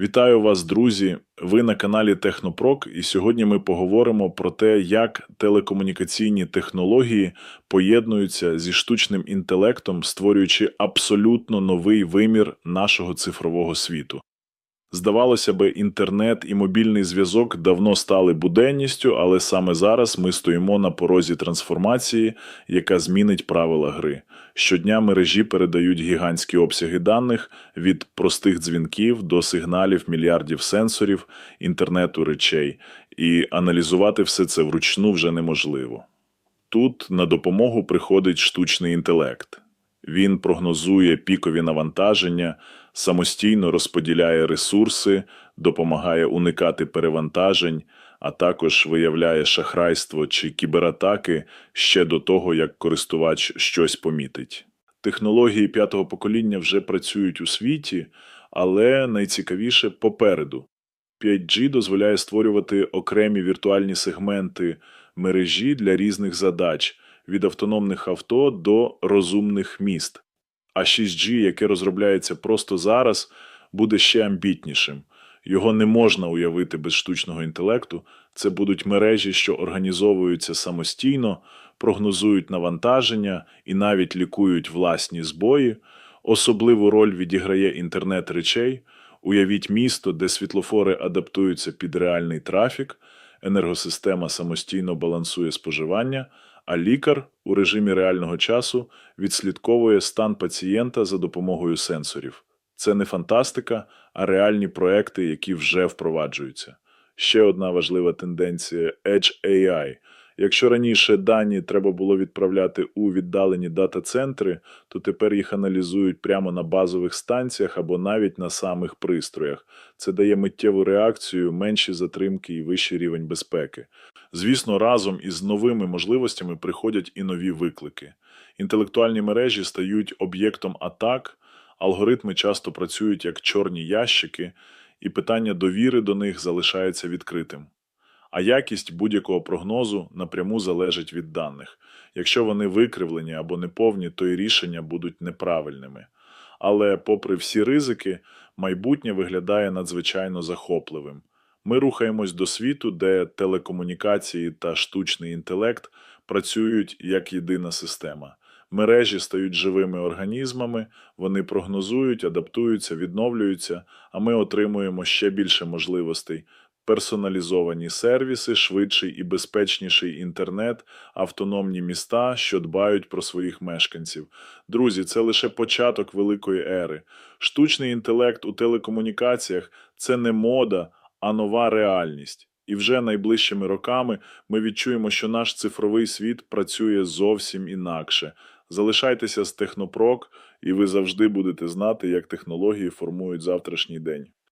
Вітаю вас, друзі! Ви на каналі Технопрок, і сьогодні ми поговоримо про те, як телекомунікаційні технології поєднуються зі штучним інтелектом, створюючи абсолютно новий вимір нашого цифрового світу. Здавалося би, інтернет і мобільний зв'язок давно стали буденністю, але саме зараз ми стоїмо на порозі трансформації, яка змінить правила гри. Щодня мережі передають гігантські обсяги даних від простих дзвінків до сигналів мільярдів сенсорів, інтернету речей, і аналізувати все це вручну вже неможливо. Тут на допомогу приходить штучний інтелект. Він прогнозує пікові навантаження, самостійно розподіляє ресурси, допомагає уникати перевантажень, а також виявляє шахрайство чи кібератаки ще до того, як користувач щось помітить. Технології п'ятого покоління вже працюють у світі, але найцікавіше попереду. 5G дозволяє створювати окремі віртуальні сегменти мережі для різних задач від автономних авто до розумних міст. А 6G, яке розробляється просто зараз, буде ще амбітнішим. Його не можна уявити без штучного інтелекту. Це будуть мережі, що організовуються самостійно, прогнозують навантаження і навіть лікують власні збої. Особливу роль відіграє інтернет речей. Уявіть місто, де світлофори адаптуються під реальний трафік, енергосистема самостійно балансує споживання, а лікар у режимі реального часу відслідковує стан пацієнта за допомогою сенсорів. Це не фантастика, а реальні проекти, які вже впроваджуються. Ще одна важлива тенденція Edge AI. Якщо раніше дані треба було відправляти у віддалені дата-центри, то тепер їх аналізують прямо на базових станціях або навіть на самих пристроях. Це дає миттєву реакцію, менші затримки і вищий рівень безпеки. Звісно, разом із новими можливостями приходять і нові виклики. Інтелектуальні мережі стають об'єктом атак, алгоритми часто працюють як чорні ящики, і питання довіри до них залишається відкритим. А якість будь-якого прогнозу напряму залежить від даних. Якщо вони викривлені або неповні, то і рішення будуть неправильними. Але, попри всі ризики, майбутнє виглядає надзвичайно захопливим. Ми рухаємось до світу, де телекомунікації та штучний інтелект працюють як єдина система. Мережі стають живими організмами, вони прогнозують, адаптуються, відновлюються, а ми отримуємо ще більше можливостей. Персоналізовані сервіси, швидший і безпечніший інтернет, автономні міста, що дбають про своїх мешканців. Друзі, це лише початок великої ери. Штучний інтелект у телекомунікаціях це не мода, а нова реальність. І вже найближчими роками ми відчуємо, що наш цифровий світ працює зовсім інакше. Залишайтеся з Технопрок, і ви завжди будете знати, як технології формують завтрашній день.